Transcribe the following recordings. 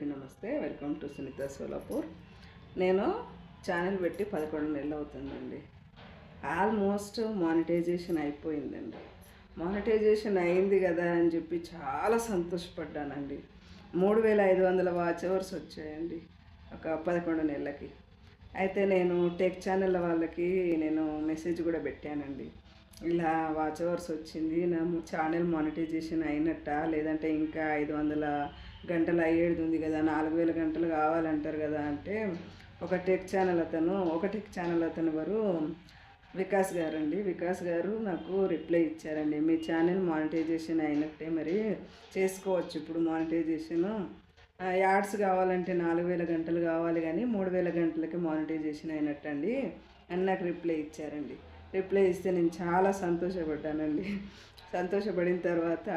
అందరికీ నమస్తే. Welcome to Sunitha Solapur. నేను ఛానల్ పెట్టి పదకొండు నెలలు అవుతుందండి. ఆల్మోస్ట్ మానిటైజేషన్ అయిపోయిందండి. మానిటైజేషన్ అయింది కదా అని చెప్పి చాలా సంతోషపడ్డానండి. మూడు వేల ఐదు వందల వాచ్ అవర్స్ వచ్చాయండి ఒక పదకొండు నెలలకి. అయితే నేను టెక్ ఛానల్ వాళ్ళకి నేను మెసేజ్ కూడా పెట్టానండి. ఇలా వాచ్ అవర్స్ వచ్చింది నా ఛానల్ మానిటైజేషన్ అయినట్ట లేదంటే ఇంకా ఐదు వందల గంటలు అయ్యేది ఉంది కదా నాలుగు వేల గంటలు కావాలంటారు కదా అంటే ఒక టెక్ ఛానల్ అతను ఒక టెక్ ఛానల్ అతను వారు వికాస్ గారు అండి వికాస్ గారు నాకు రిప్లై ఇచ్చారండి. మీ ఛానల్ మానిటైజేషన్ అయినట్టే మరి చేసుకోవచ్చు. ఇప్పుడు మానిటైజేషన్ యాడ్స్ కావాలంటే నాలుగు వేల గంటలు కావాలి కానీ మూడు వేల గంటలకి మానిటైజేషన్ అయినట్టండి అని నాకు రిప్లై ఇచ్చారండి. రిప్లై ఇస్తే నేను చాలా సంతోషపడ్డానండి. సంతోషపడిన తర్వాత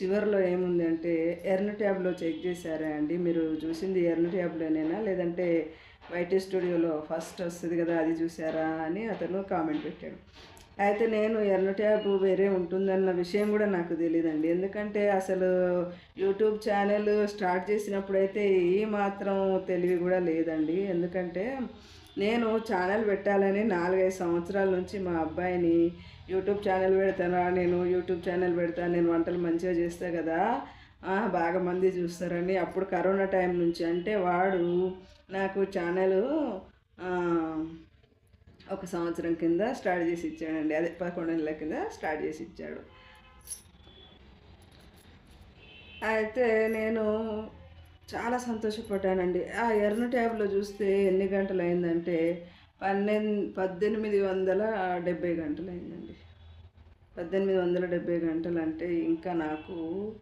చివరిలో ఏముంది అంటే ఎర్న్ ట్యాబ్లో చెక్ చేశారా అండి. మీరు చూసింది ఎర్న్ ట్యాబ్లోనేనా? లేదంటే వైటీ స్టూడియోలో ఫస్ట్ వస్తుంది కదా అది చూసారా అని అతను కామెంట్ పెట్టాడు. అయితే నేను ఎర్న ట్యాబ్ వేరే ఉంటుందన్న విషయం కూడా నాకు తెలియదండి ఎందుకంటే అసలు యూట్యూబ్ ఛానల్ స్టార్ట్ చేసినప్పుడైతే ఏ మాత్రం తెలివి కూడా లేదండి. ఎందుకంటే నేను ఛానల్ పెట్టాలని నాలుగైదు సంవత్సరాల నుంచి మా అబ్బాయిని యూట్యూబ్ ఛానల్ పెడతానా. నేను యూట్యూబ్ ఛానల్ పెడతాను నేను వంటలు మంచిగా చేస్తా కదా. బాగా మంది చూస్తారని అప్పుడు కరోనా టైం నుంచి అంటే వాడు నాకు ఛానల్ ఒక సంవత్సరం కింద స్టార్ట్ చేసి ఇచ్చాడండి. అదే పదకొండు నెలల కింద స్టార్ట్ చేసి ఇచ్చాడు. అయితే నేను చాలా సంతోషపడ్డానండి. ఆ ఎర్న ట్యాబ్లో చూస్తే ఎన్ని గంటలు అయిందంటే పన్నెండు పద్దెనిమిది వందల డెబ్బై గంటలు అయిందండి పద్దెనిమిది వందల డెబ్బై గంటలు అంటే ఇంకా నాకు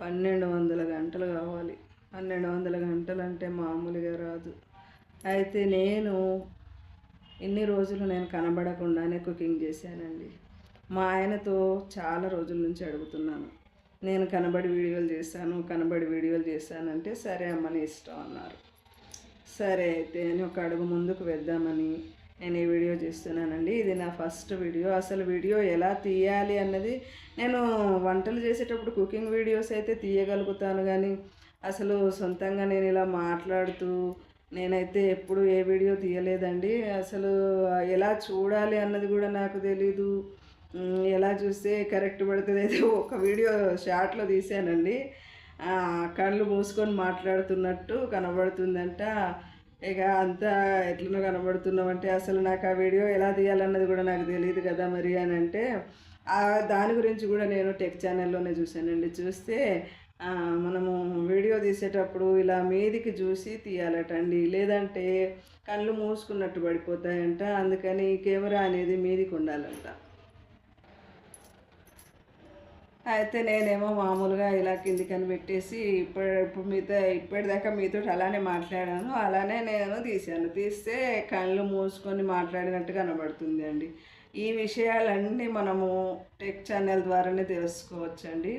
పన్నెండు వందల గంటలు కావాలి. పన్నెండు వందల గంటలు అంటే మామూలుగా రాదు. అయితే నేను ఇన్ని రోజులు నేను కనబడకుండానే కుకింగ్ చేశానండి. మా ఆయనతో చాలా రోజుల నుంచి అడుగుతున్నాను. నేను కనబడి వీడియోలు చేశాను కనబడి వీడియోలు చేశానంటే సరే అమ్మని ఇష్టం అన్నారు. సరే అయితే అని ఒక అడుగు ముందుకు వెళ్దామని నేను ఈ వీడియో చేస్తున్నానండి. ఇది నా ఫస్ట్ వీడియో. అసలు వీడియో ఎలా తీయాలి అన్నది నేను వంటలు చేసేటప్పుడు కుకింగ్ వీడియోస్ అయితే తీయగలుగుతాను కానీ అసలు సొంతంగా నేను ఇలా మాట్లాడుతూ నేనైతే ఎప్పుడు ఏ వీడియో తీయలేదండి. అసలు ఎలా చూడాలి అన్నది కూడా నాకు తెలీదు. ఎలా చూస్తే కరెక్ట్ పడుతుంది అయితే ఒక వీడియో షార్ట్లో తీసానండి కళ్ళు మూసుకొని మాట్లాడుతున్నట్టు కనబడుతుందంట. ఇక అంతా ఎట్లనో కనబడుతున్నామంటే అసలు నాకు ఆ వీడియో ఎలా తీయాలన్నది కూడా నాకు తెలియదు కదా మరి అని అంటే దాని గురించి కూడా నేను టెక్ ఛానల్లోనే చూశానండి. చూస్తే మనము వీడియో తీసేటప్పుడు ఇలా మీదికి చూసి తీయాలటండి. లేదంటే కళ్ళు మూసుకున్నట్టు పడిపోతాయంట. అందుకని కెమెరా అనేది మీదికి ఉండాలంట. అయితే నేనేమో మామూలుగా ఇలా కిందికని పెట్టేసి ఇప్పుడు ఇప్పుడు మీతో ఇప్పటిదాకా మీతో అలానే మాట్లాడాను. అలానే నేను తీశాను. తీస్తే కళ్ళు మూసుకొని మాట్లాడినట్టు కనబడుతుంది అండి. ఈ విషయాలన్నీ మనము టెక్ ఛానల్ ద్వారానే తెలుసుకోవచ్చండి.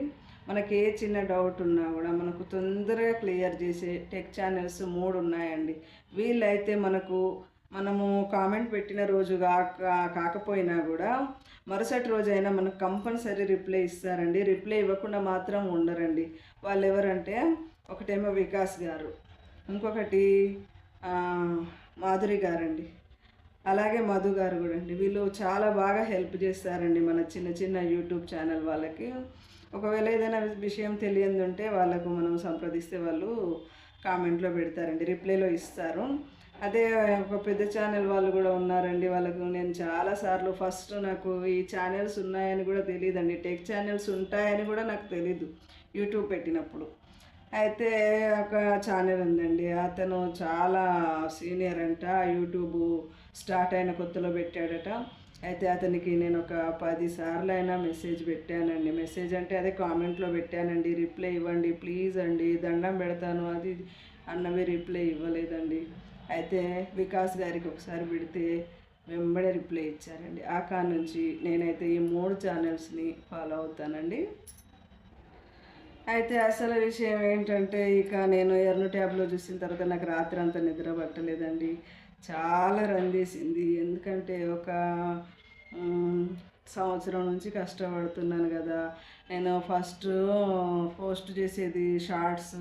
మనకి ఏ చిన్న డౌట్ ఉన్నా కూడా మనకు తొందరగా క్లియర్ చేసే టెక్ ఛానల్స్ మూడు ఉన్నాయండి. వీళ్ళైతే మనకు మనము కామెంట్ పెట్టిన రోజు కాక కాకపోయినా కూడా మరుసటి రోజైనా మనకు కంపల్సరీ రిప్లై ఇస్తారండి. రిప్లై ఇవ్వకుండా మాత్రం ఉండరండి. వాళ్ళు ఎవరంటే ఒకటేమో వికాస్ గారు ఇంకొకటి మాధురి గారండి. అలాగే మధు గారు కూడా అండి. వీళ్ళు చాలా బాగా హెల్ప్ చేస్తారండి మన చిన్న చిన్న యూట్యూబ్ ఛానల్ వాళ్ళకి. ఒకవేళ ఏదైనా విషయం తెలియదు ఉంటే వాళ్ళకు మనం సంప్రదిస్తే వాళ్ళు కామెంట్లో పెడతారండి. రిప్లైలో ఇస్తారు. అదే ఒక పెద్ద ఛానల్ వాళ్ళు కూడా ఉన్నారండి వాళ్ళకు నేను చాలాసార్లు ఫస్ట్ నాకు ఈ ఛానల్స్ ఉన్నాయని కూడా తెలియదండి టెక్ ఛానల్స్ ఉంటాయని కూడా నాకు తెలీదు. యూట్యూబ్ పెట్టినప్పుడు. అయితే ఒక ఛానల్ ఉందండి. అతను చాలా సీనియర్ అంట. యూట్యూబ్ స్టార్ట్ అయిన కొత్తలో పెట్టాడట. అయితే అతనికి నేను ఒక పది సార్లు అయినా మెసేజ్ పెట్టానండి. మెసేజ్ అంటే అదే కామెంట్లో పెట్టానండి. రిప్లై ఇవ్వండి ప్లీజ్ అండి దండం పెడతాను అది అన్నవి రిప్లై ఇవ్వలేదండి. అయితే వికాస్ గారికి ఒకసారి పెడితే వెంబడే రిప్లై ఇచ్చారండి. ఆ కాడ నుంచి నేనైతే ఈ మూడు ఛానల్స్ని ఫాలో అవుతానండి. అయితే అసలు విషయం ఏంటంటే ఇక నేను ఎర్ను ట్యాబ్లో చూసిన తర్వాత నాకు రాత్రి అంత నిద్ర పట్టలేదండి. చాలా రందేసింది ఎందుకంటే ఒక సంవత్సరం నుంచి కష్టపడుతున్నాను కదా. నేను ఫస్ట్ పోస్ట్ చేసేది షార్ట్స్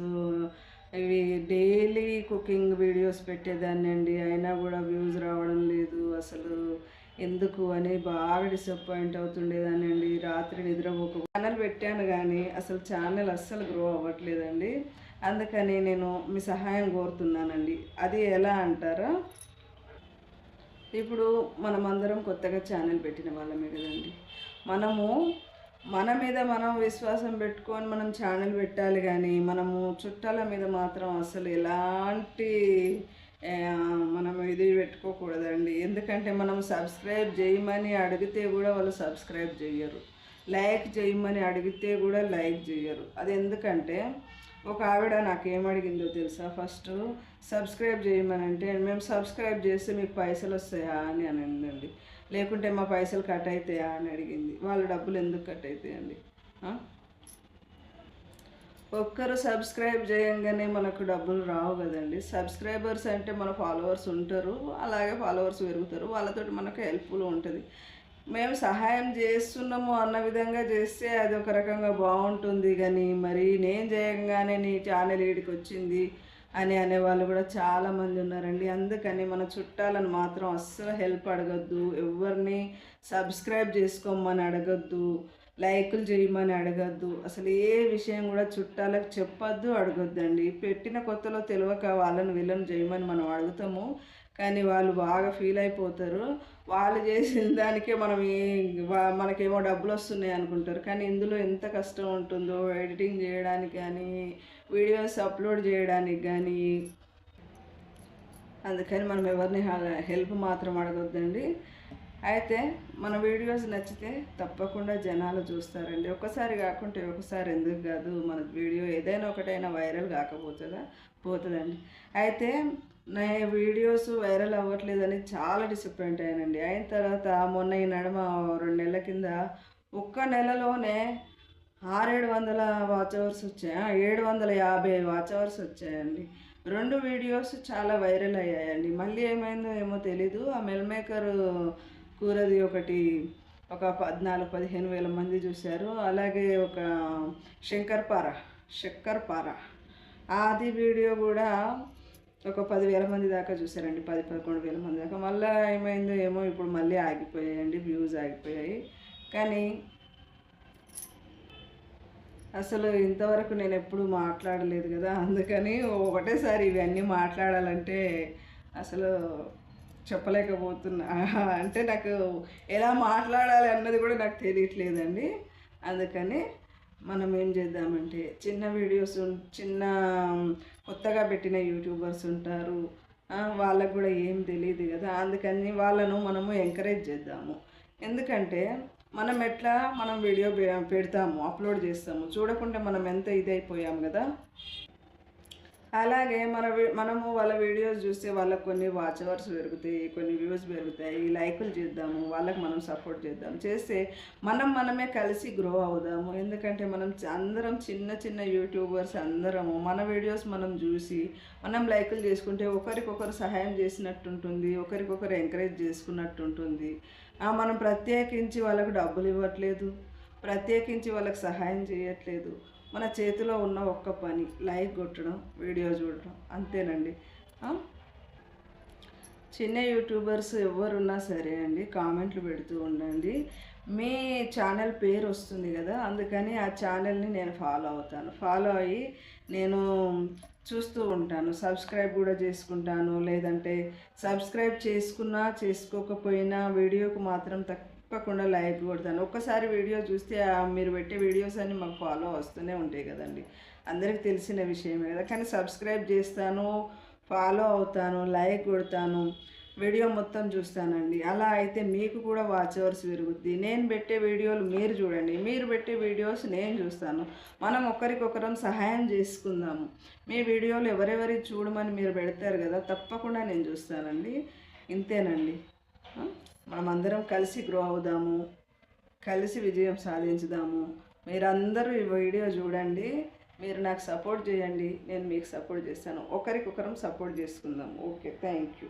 ఇవి డైలీ కుకింగ్ వీడియోస్ పెట్టేదాన్ని అండి అయినా కూడా వ్యూస్ రావడం లేదు. అసలు ఎందుకు అని బాగా డిసప్పాయింట్ అవుతుండేదాన్ని అండి రాత్రి నిద్రపోక ఛానల్ పెట్టాను కానీ అసలు ఛానల్ అస్సలు గ్రో అవ్వట్లేదండి. అందుకని నేను మీ సహాయం కోరుతున్నానండి. అది ఎలా అంటారా? ఇప్పుడు మనమందరం కొత్తగా ఛానల్ పెట్టిన వాళ్ళమే కదండి. మనము మన మీద మనం విశ్వాసం పెట్టుకొని మనం ఛానల్ పెట్టాలి కానీ మనము చుట్టాల మీద మాత్రం అసలు ఎలాంటి మనం ఇది పెట్టుకోకూడదండి. ఎందుకంటే మనం సబ్స్క్రైబ్ చేయమని అడిగితే కూడా వాళ్ళు సబ్స్క్రైబ్ చేయరు లైక్ చేయమని అడిగితే కూడా లైక్ చేయరు అది ఎందుకంటే ఒక ఆవిడ నాకేం అడిగిందో తెలుసా? ఫస్ట్ సబ్స్క్రైబ్ చేయమని అంటే మేము సబ్స్క్రైబ్ చేస్తే మీకు పైసలు వస్తాయా అని అనండి లేకుంటే మా పైసలు కట్ అవుతాయా అని అడిగింది. వాళ్ళ డబ్బులు ఎందుకు కట్ అవుతాయండి ఒక్కరు సబ్స్క్రైబ్ చేయంగానే మనకు డబ్బులు రావు కదండి. సబ్స్క్రైబర్స్ అంటే మన ఫాలోవర్స్ ఉంటారు. అలాగే ఫాలోవర్స్ పెరుగుతారు. వాళ్ళతో మనకు హెల్ప్ఫుల్ ఉంటుంది. మేము సహాయం చేస్తున్నాము అన్న విధంగా చేస్తే అది ఒక రకంగా బాగుంటుంది కానీ మరి నేను చేయగానే నీ ఛానల్ ఈడికి వచ్చింది అని అనేవాళ్ళు కూడా చాలామంది ఉన్నారండి. అందుకని మన చుట్టాలను మాత్రం అస్సలు హెల్ప్ అడగద్దు. ఎవరిని సబ్స్క్రైబ్ చేసుకోమని అడగద్దు. లైకులు చేయమని అడగద్దు. అసలు ఏ విషయం కూడా చుట్టాలకు చెప్పొద్దు అడగొద్దండి. పెట్టిన కొత్తలో తెలియక వాళ్ళని వీళ్ళని చేయమని మనం అడుగుతాము. కానీ వాళ్ళు బాగా ఫీల్ అయిపోతారు. వాళ్ళు చేసిన దానికే మనం మనకేమో డబ్బులు వస్తున్నాయి అనుకుంటారు. కానీ ఇందులో ఎంత కష్టం ఉంటుందో ఎడిటింగ్ చేయడానికి కానీ వీడియోస్ అప్లోడ్ చేయడానికి కానీ. అందుకని మనం ఎవరిని హెల్ప్ మాత్రం అడగొద్దండి. అయితే మన వీడియోస్ నచ్చితే తప్పకుండా జనాలు చూస్తారండి. ఒకసారి కాకుంటే ఒకసారి ఎందుకు కాదు మన వీడియో ఏదైనా ఒకటైనా వైరల్ కాకపోతుందా పోతుందండి. అయితే నా వీడియోస్ వైరల్ అవ్వట్లేదని చాలా డిసప్పాయింట్ అయ్యానండి. అయిన తర్వాత మొన్న ఈ నడమ రెండు నెలల కింద ఒక్క నెలలోనే ఆరేడు వందల వాచ్ అవర్స్ వచ్చాయి? ఏడు వందల యాభై వాచ్ అవర్స్ వచ్చాయండి. రెండు వీడియోస్ చాలా వైరల్ అయ్యాయండి. మళ్ళీ ఏమైందో ఏమో తెలీదు. ఆ మెల్ మేకర్ కూరది ఒకటి ఒక పద్నాలుగు పదిహేను వేల మంది చూశారు. అలాగే ఒక శంకర్పార శక్కర్పార అది వీడియో కూడా ఒక పదివేల మంది దాకా చూసారండి పది పదకొండు వేల మంది దాకా. మళ్ళీ ఏమైందో ఏమో ఇప్పుడు మళ్ళీ ఆగిపోయాయండి వ్యూస్ ఆగిపోయాయి. కానీ అసలు ఇంతవరకు నేను ఎప్పుడు మాట్లాడలేదు కదా అందుకని ఒకటేసారి ఇవన్నీ మాట్లాడాలంటే అసలు చెప్పలేకపోతున్నా. అంటే నాకు ఎలా మాట్లాడాలి అన్నది కూడా నాకు తెలియట్లేదండి అందుకని మనం ఏం చేద్దామంటే చిన్న వీడియోస్ చిన్న కొత్తగా పెట్టిన యూట్యూబర్స్ ఉంటారు. వాళ్ళకు కూడా ఏం తెలియదు కదా. అందుకని వాళ్ళను మనము ఎంకరేజ్ చేద్దాము. ఎందుకంటే మనం ఎట్లా మనం వీడియో పెడతాము అప్లోడ్ చేస్తాము. చూడకుండా మనం ఎంత ఇదైపోయాం కదా. అలాగే మన మనము వాళ్ళ వీడియోస్ చూస్తే వాళ్ళకి కొన్ని వాచ్ అవర్స్ పెరుగుతాయి కొన్ని వ్యూస్ పెరుగుతాయి లైకులు చేద్దాము వాళ్ళకి మనం సపోర్ట్ చేద్దాం చేస్తే మనం మనమే కలిసి గ్రో అవుదాము. ఎందుకంటే మనం అందరం చిన్న చిన్న యూట్యూబర్స్ అందరము మన వీడియోస్ మనం చూసి మనం లైకులు చేసుకుంటే ఒకరికొకరు సహాయం చేసినట్టు ఉంటుంది ఒకరికొకరు ఎంకరేజ్ చేసుకున్నట్టు ఉంటుంది మనం ప్రత్యేకించి వాళ్ళకు డబ్బులు ఇవ్వట్లేదు ప్రత్యేకించి వాళ్ళకి సహాయం చేయట్లేదు. మన చేతిలో ఉన్న ఒక్క పని లైక్ కొట్టడం వీడియో చూడడం అంతేనండి. చిన్న యూట్యూబర్స్ ఎవరున్నా సరే అండి కామెంట్లు పెడుతూ ఉండండి. మీ ఛానల్ పేరు వస్తుంది కదా అందుకని ఆ ఛానల్ని నేను ఫాలో అవుతాను. ఫాలో అయ్యి నేను చూస్తూ ఉంటాను సబ్స్క్రైబ్ కూడా చేసుకుంటాను. లేదంటే సబ్స్క్రైబ్ చేసుకున్నా చేసుకోకపోయినా వీడియోకు మాత్రం తక్కువ తప్పకుండా లైక్ కొడతాను. ఒక్కసారి వీడియో చూస్తే మీరు పెట్టే వీడియోస్ అన్నీ మాకు ఫాలో వస్తూనే ఉంటాయి కదండి. అందరికి తెలిసిన విషయమే కదా. కానీ సబ్స్క్రైబ్ చేస్తాను ఫాలో అవుతాను లైక్ కొడతాను వీడియో మొత్తం చూస్తానండి. అలా అయితే మీకు కూడా వాచ్ అవర్స్ పెరుగుద్ది. నేను పెట్టే వీడియోలు మీరు చూడండి. మీరు పెట్టే వీడియోస్ నేను చూస్తాను. మనం ఒకరికొకరం సహాయం చేసుకుందాము. మీ వీడియోలు ఎవరెవరి చూడమని మీరు పెడతారు కదా తప్పకుండా నేను చూస్తానండి. ఇంతేనండి. మనమందరం కలిసి గ్రో అవుదాము కలిసి విజయం సాధించుదాము. మీరందరూ ఈ వీడియో చూడండి మీరు నాకు సపోర్ట్ చేయండి నేను మీకు సపోర్ట్ చేస్తాను. ఒకరికొకరం సపోర్ట్ చేసుకుందాం. Okay thank you